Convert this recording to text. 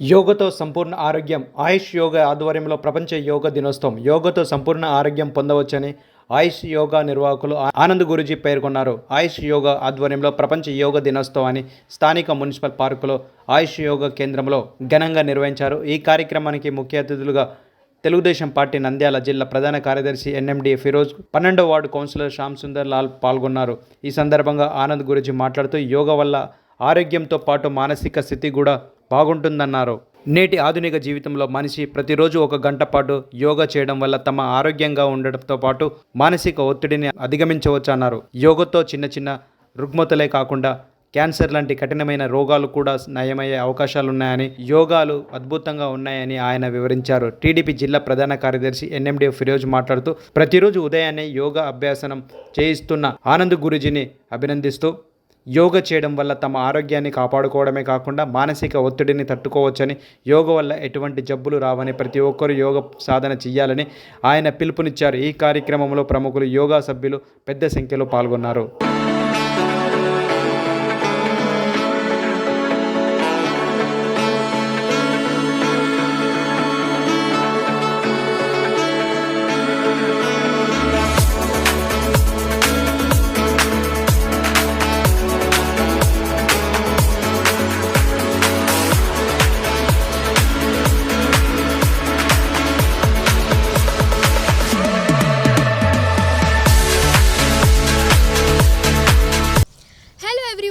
యోగతో సంపూర్ణ ఆరోగ్యం. ఆయుష్ యోగ ఆధ్వర్యంలో ప్రపంచ యోగ దినోత్సవం. యోగతో సంపూర్ణ ఆరోగ్యం పొందవచ్చని ఆయుష్ యోగా నిర్వాహకులు ఆనంద్ గురుజీ పేర్కొన్నారు. ఆయుష్ యోగా ఆధ్వర్యంలో ప్రపంచ యోగ దినోత్సవాన్ని స్థానిక మున్సిపల్ పార్కులో ఆయుష్ యోగ కేంద్రంలో ఘనంగా నిర్వహించారు. ఈ కార్యక్రమానికి ముఖ్య అతిథులుగా తెలుగుదేశం పార్టీ నంద్యాల జిల్లా ప్రధాన కార్యదర్శి ఎన్ఎండి ఫిరోజ్ పన్నెండో వార్డు కౌన్సిలర్ శ్యామ్ సుందర్ లాల్ పాల్గొన్నారు. ఈ సందర్భంగా ఆనంద్ గురించి మాట్లాడుతూ యోగా వల్ల ఆరోగ్యంతో పాటు మానసిక స్థితి కూడా బాగుంటుందన్నారు. నేటి ఆధునిక జీవితంలో మనిషి ప్రతిరోజు ఒక గంట పాటు యోగా చేయడం వల్ల తమ ఆరోగ్యంగా ఉండడంతో పాటు మానసిక ఒత్తిడిని అధిగమించవచ్చు అన్నారు యోగతో చిన్న చిన్న రుగ్మతలే కాకుండా క్యాన్సర్ లాంటి కఠినమైన రోగాలు కూడా నయమయ్యే అవకాశాలున్నాయని యోగాలు అద్భుతంగా ఉన్నాయని ఆయన వివరించారు. టీడీపీ జిల్లా ప్రధాన కార్యదర్శి ఎన్ఎండి ఫిరోజ్ మాట్లాడుతూ ప్రతిరోజు ఉదయాన్నే యోగా అభ్యాసనం చేయిస్తున్న ఆనంద్ గురుజీని అభినందిస్తూ యోగ చేయడం వల్ల తమ ఆరోగ్యాన్ని కాపాడుకోవడమే కాకుండా మానసిక ఒత్తిడిని తట్టుకోవచ్చని యోగ వల్ల ఎటువంటి జబ్బులు రావని ప్రతి ఒక్కరూ యోగ సాధన చేయాలని ఆయన పిలుపునిచ్చారు. ఈ కార్యక్రమంలో ప్రముఖులు యోగా సభ్యులు పెద్ద సంఖ్యలో పాల్గొన్నారు.